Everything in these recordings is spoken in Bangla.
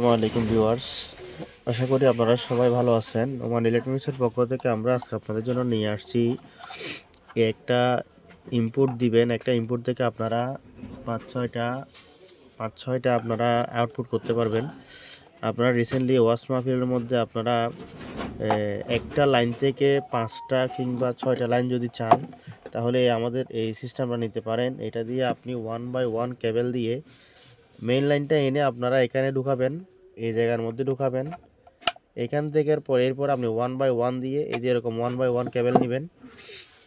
আসসালামু আলাইকুম ভিউয়ার্স। আশা করি আপনারা সবাই ভালো আছেন। ওমান ইলেকট্রনিক্সের পক্ষ থেকে আমরা আজকে আপনাদের জন্য নিয়ে আসছি একটা ইনপুট দিবেন, একটা ইনপুট থেকে আপনারা পাঁচ ছয়টা পাঁচ ছয়টা আপনারা আউটপুট করতে পারবেন। আপনারা রিসেন্টলি ওয়াশ মাহফিলের মধ্যে আপনারা একটা লাইন থেকে পাঁচটা কিংবা ছয়টা লাইন যদি চান, তাহলে আমাদের এই সিস্টেমটা নিতে পারেন। এটা দিয়ে আপনি ওয়ান বাই ওয়ান কেবল দিয়ে মেইন লাইনটা এনে আপনারা এখানে ঢুকাবেন, এই জায়গার মধ্যে ঢুকাবেন। এখান থেকে পর এরপর আপনি ওয়ান বাই ওয়ান দিয়ে, এই যে এরকম ওয়ান বাই ওয়ান কেবল নেবেন,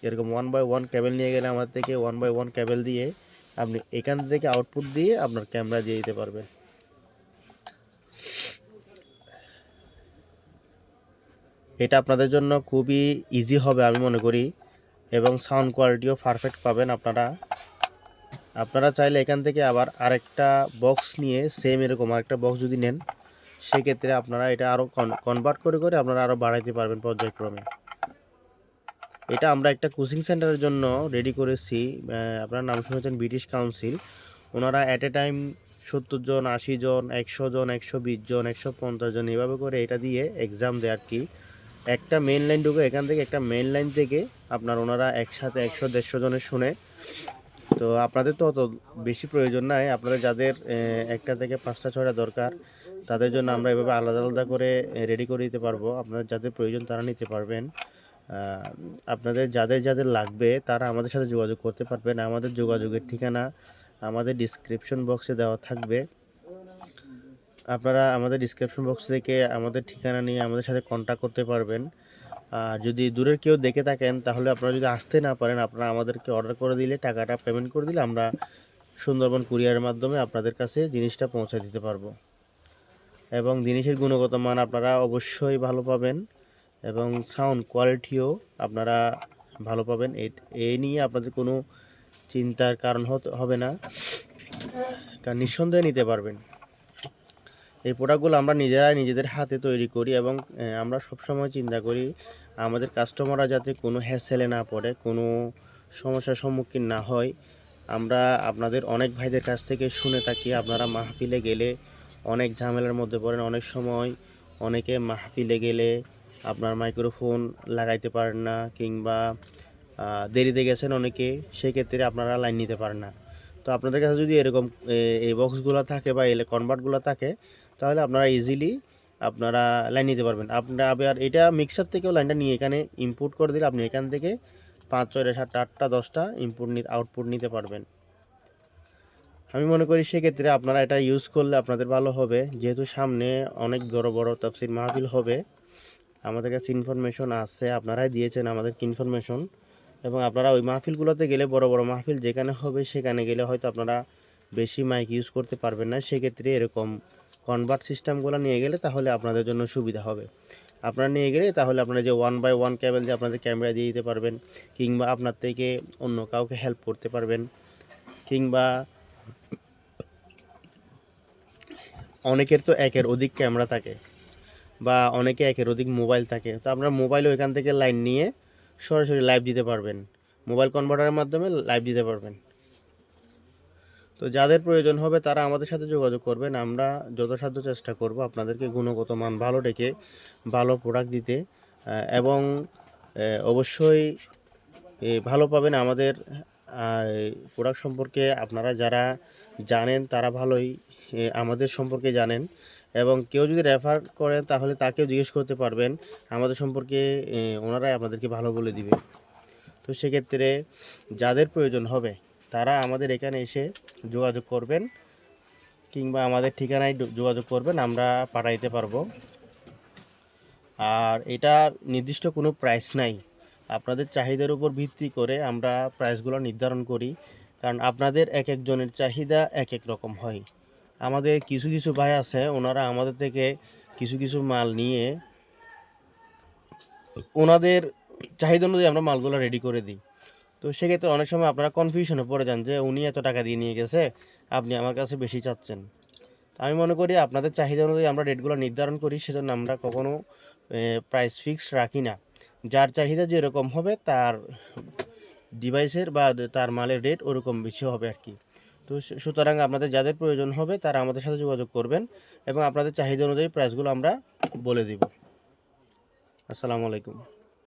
এরকম ওয়ান বাই ওয়ান কেবল নিয়ে গেলে আমার থেকে ওয়ান বাই ওয়ান ক্যাবেল দিয়ে আপনি এখান থেকে আউটপুট দিয়ে আপনার ক্যামেরা দিয়ে দিতে পারবেন এটা আপনাদের জন্য খুবই ইজি হবে আমি মনে করি, এবং সাউন্ড কোয়ালিটিও পারফেক্ট পাবেন আপনারা। আপনারা চাইলে এখান থেকে আবার আরেকটা বক্স নিয়ে সেম এরকম আরেকটা বক্স যদি নেন, সেক্ষেত্রে আপনারা এটা আরও কনভার্ট করে করে আপনারা আরও বাড়াইতে পারবেন পর্যায়ক্রমে। এটা আমরা একটা কোচিং সেন্টারের জন্য রেডি করেছি আপনার নাম শুনেছেন ব্রিটিশ কাউন্সিল ওনারা অ্যাট এ টাইম সত্তর জন, আশি জন, একশো জন, একশো বিশ জন, একশো পঞ্চাশ জন এভাবে করে এটা দিয়ে এক্সাম দেয় আর কি। একটা মেন লাইন ঢুকে এখান থেকে, একটা মেন লাইন থেকে আপনার ওনারা একসাথে একশো দেড়শো জনের শুনে তো আপনাদের তো অত বেশি প্রয়োজন নাই। আপনাদের যাদের একটা থেকে পাঁচটা, ছয়টা দরকার, তাদের জন্য আমরা এভাবে আলাদা আলাদা করে রেডি করে দিতে পারব। আপনাদের যাদের প্রয়োজন তারা নিতে পারবেন। আপনাদের যাদের যাদের লাগবে তারা আমাদের সাথে যোগাযোগ করতে পারবেন। আমাদের যোগাযোগের ঠিকানা আমাদের ডিসক্রিপশন বক্সে দেওয়া থাকবে। আপনারা আমাদের ডিসক্রিপশন বক্স থেকে আমাদের ঠিকানা নিয়ে আমাদের সাথে কন্ট্যাক্ট করতে পারবেন। আর যদি দূরের কেউ দেখে থাকেন, তাহলে আপনারা যদি আসতে না পারেন, আপনারা আমাদেরকে অর্ডার করে দিলে, টাকাটা পেমেন্ট করে দিলে আমরা সুন্দরবন কুরিয়ারের মাধ্যমে আপনাদের কাছে জিনিসটা পৌঁছে দিতে পারব। এবং জিনিসের গুণগত মান আপনারা অবশ্যই ভালো পাবেন এবং সাউন্ড কোয়ালিটিও আপনারা ভালো পাবেন। এই- এই নিয়ে আপনাদের কোনো চিন্তার কারণ হবে না। কারণ নিঃসন্দেহে নিতে পারবেন। এই প্রোডাক্টগুলো আমরা নিজেরাই নিজেদের হাতে তৈরি করি এবং আমরা সবসময় চিন্তা করি আমাদের কাস্টমাররা যাতে কোনো হ্যাসেলে না পড়ে, কোনো সমস্যার সম্মুখীন না হয়, আমরা আপনাদের অনেক ভাইদের কাছ থেকে শুনে থাকি। আপনারা মাহফিলে গেলে অনেক ঝামেলার মধ্যে পড়েন, অনেক সময় অনেকে মাহফিলে গেলে আপনার মাইক্রোফোন লাগাইতে পারেন না কিংবা দেরিতে গেছেন অনেকে, সেক্ষেত্রে আপনারা লাইন নিতে পারেন না। তো আপনাদের কাছে যদি এরকম এই বক্সগুলো থাকে বা এলে কনভার্টগুলো থাকে, তাহলে আপনারা ইজিলি আপনারা লাইন নিতে পারবেন। আপনারা আবার এটা মিক্সার থেকেও লাইনটা নিয়ে এখানে ইনপুট করে দিলে আপনি এখান থেকে পাঁচ ছয়টা সাতটা আটটা, দশটা ইনপুট আউটপুট নিতে পারবেন। আমি মনে করি সেক্ষেত্রে আপনারা এটা ইউজ করলে আপনাদের ভালো হবে। যেহেতু সামনে অনেক বড় বড় তাফসির মাহফিল হবে। আমাদের কাছে ইনফরমেশন আছে, আপনারাই দিয়েছেন আমাদেরকে ইনফরমেশন এবং আপনারা ওই মাহফিলগুলোতে গেলে, বড় বড় মাহফিল যেখানে হবে সেখানে গেলে হয়তো আপনারা বেশি মাইক ইউজ করতে পারবেন না। সেক্ষেত্রে এরকম কনভার্ট সিস্টেমগুলো নিয়ে গেলে তাহলে আপনাদের জন্য সুবিধা হবে। আপনারা নিয়ে গেলে তাহলে আপনারা যে ওয়ান বাই ওয়ান কেবল দিয়ে আপনাদের ক্যামেরা দিয়ে দিতে পারবেন, কিংবা আপনার থেকে অন্য কাউকে হেল্প করতে পারবেন, কিংবা অনেকের তো একের অধিক ক্যামেরা থাকে, বা অনেকে একের অধিক মোবাইল থাকে। তো আপনারা মোবাইলও এখান থেকে লাইন নিয়ে সরাসরি লাইভ দিতে পারবেন। মোবাইল কনভার্টারের মাধ্যমে লাইভ দিতে পারবেন। তো যাদের প্রয়োজন হবে তারা আমাদের সাথে যোগাযোগ করবেন। আমরা যথাসাধ্য চেষ্টা করব আপনাদেরকে গুণগত মান ভালো ডেকে, ভালো প্রোডাক্ট দিতে এবং অবশ্যই ভালো পাবেন আমাদের প্রোডাক্ট সম্পর্কে। আপনারা যারা জানেন তারা ভালোই আমাদের সম্পর্কে জানেন। এবং কেউ যদি রেফার করেন তাহলে তাকেও জিজ্ঞেস করতে পারবেন। আমাদের সম্পর্কে ওনারাই আপনাদেরকে ভালো বলে দিবে। তো সেক্ষেত্রে যাদের প্রয়োজন হবে তারা আমাদের এখানে এসে যোগাযোগ করবেন কিংবা আমাদের ঠিকানায় যোগাযোগ করবেন, আমরা পাঠাইতে পারব। আর এটা নির্দিষ্ট কোনো প্রাইস নাই। আপনাদের চাহিদার উপর ভিত্তি করে আমরা প্রাইসগুলো নির্ধারণ করি, কারণ আপনাদের এক একজনের চাহিদা এক এক রকম হয়। আমাদের কিছু কিছু ভাই আছে, ওনারা আমাদের থেকে কিছু কিছু মাল নিয়ে ওনাদের চাহিদা অনুযায়ী আমরা মালগুলো রেডি করে দিই। তো সেক্ষেত্রে অনেক সময় আপনারা কনফিউশনে পড়ে যান যে উনি এত টাকা দিয়ে নিয়ে গেছে, আপনি আমার কাছে বেশি চাচ্ছেন। আমি মনে করি আপনাদের চাহিদা অনুযায়ী আমরা রেটগুলো নির্ধারণ করি, সেজন্য আমরা কখনো প্রাইস ফিক্স রাখি না। যার চাহিদা যেরকম হবে, তার ডিভাইসের বা তার মালের রেট ওরকম বেশি হবে আর কি। তো সুতরাং আপনাদের যাদের প্রয়োজন হবে, তারা আমাদের সাথে যোগাযোগ করবেন এবং আপনাদের চাহিদা অনুযায়ী প্রাইসগুলো আমরা বলে দিব। আসসালামু আলাইকুম।